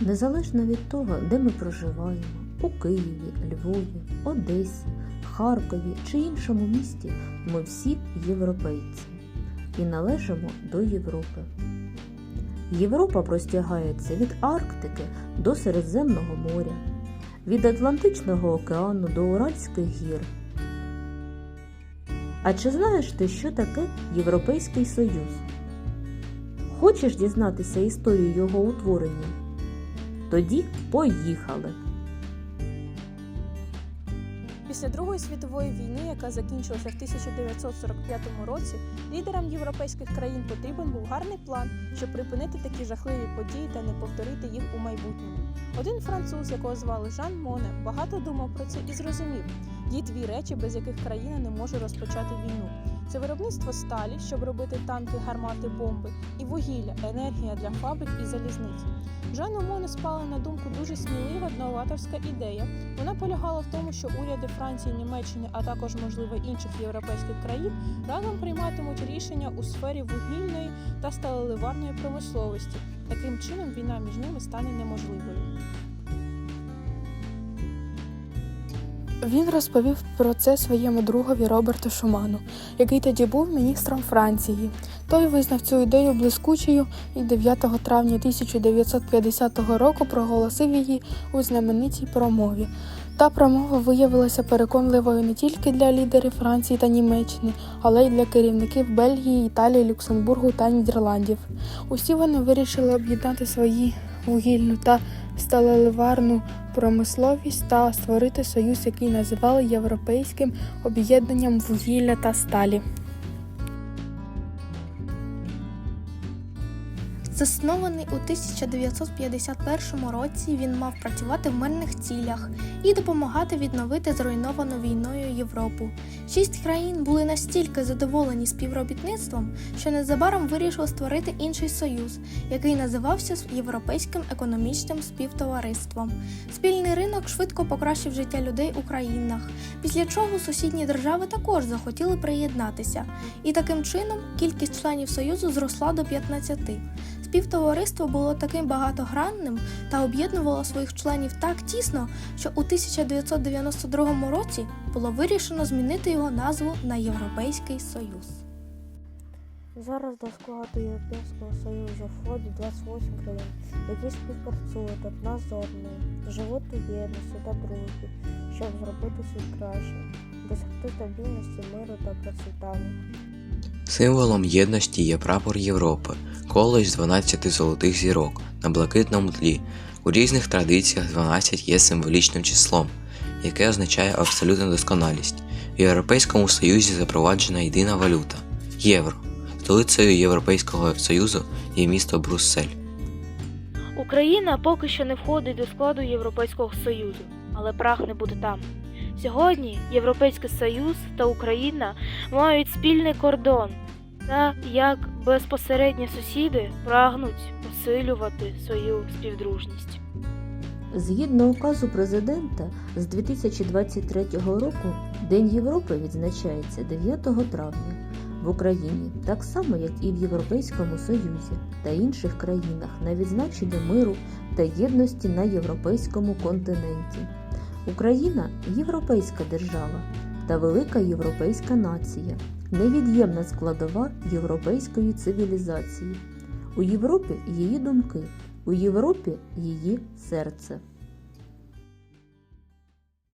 Незалежно від того, де ми проживаємо, у Києві, Львові, Одесі, Харкові чи іншому місті, ми всі європейці і належимо до Європи. Європа простягається від Арктики до Середземного моря, від Атлантичного океану до Уральських гір. А чи знаєш ти, що таке Європейський Союз? Хочеш дізнатися історію його утворення? Тоді поїхали. Після Другої світової війни, яка закінчилася в 1945 році, лідерам європейських країн потрібен був гарний план, щоб припинити такі жахливі події та не повторити їх у майбутньому. Один француз, якого звали Жан Моне, багато думав про це і зрозумів: є дві речі, без яких країна не може розпочати війну. Це виробництво сталі, щоб робити танки, гармати, бомби, і вугілля, енергія для фабрик і залізниць. Жану Моне спала на думку дуже смілива новаторська ідея. Вона полягала в тому, що уряди Франції, Німеччини, а також, можливо, інших європейських країн разом прийматимуть рішення у сфері вугільної та сталеливарної промисловості. Таким чином війна між ними стане неможливою. Він розповів про це своєму другові Роберту Шуману, який тоді був міністром Франції. Той визнав цю ідею блискучою і 9 травня 1950 року проголосив її у знаменитій промові. Та промова виявилася переконливою не тільки для лідерів Франції та Німеччини, але й для керівників Бельгії, Італії, Люксембургу та Нідерландів. Усі вони вирішили об'єднати свої вугільну та сталеливарну промисловість та створити союз, який називали Європейським об'єднанням вугілля та сталі. Заснований у 1951 році, він мав працювати в мирних цілях і допомагати відновити зруйновану війною Європу. Шість країн були настільки задоволені співробітництвом, що незабаром вирішили створити інший союз, який називався Європейським економічним співтовариством. Спільний ринок швидко покращив життя людей у країнах, після чого сусідні держави також захотіли приєднатися, і таким чином кількість членів союзу зросла до 15. Співтовариство було таким багатогранним та об'єднувало своїх членів так тісно, що у 1992 році було вирішено змінити його назву на Європейський Союз. Зараз до складу Європейського Союзу входить 28 країн, які співпрацюють одна з одною, живуть у єдності та дружбі, щоб зробити світ краще, досягти стабільності, миру та процвітання. Символом єдності є прапор Європи, коло з 12 золотих зірок на блакитному тлі. У різних традиціях 12 є символічним числом, яке означає абсолютну досконалість. В Європейському Союзі запроваджена єдина валюта євро. Столицею Європейського Союзу є місто Брюссель. Україна поки що не входить до складу Європейського Союзу, але прагне бути там. Сьогодні Європейський Союз та Україна мають спільний кордон та як безпосередні сусіди прагнуть посилювати свою співдружність. Згідно указу президента, з 2023 року День Європи відзначається 9 травня в Україні, так само як і в Європейському Союзі та інших країнах на відзначення миру та єдності на європейському континенті. Україна європейська держава та велика європейська нація, невід'ємна складова європейської цивілізації. У Європі її думки, у Європі її серце.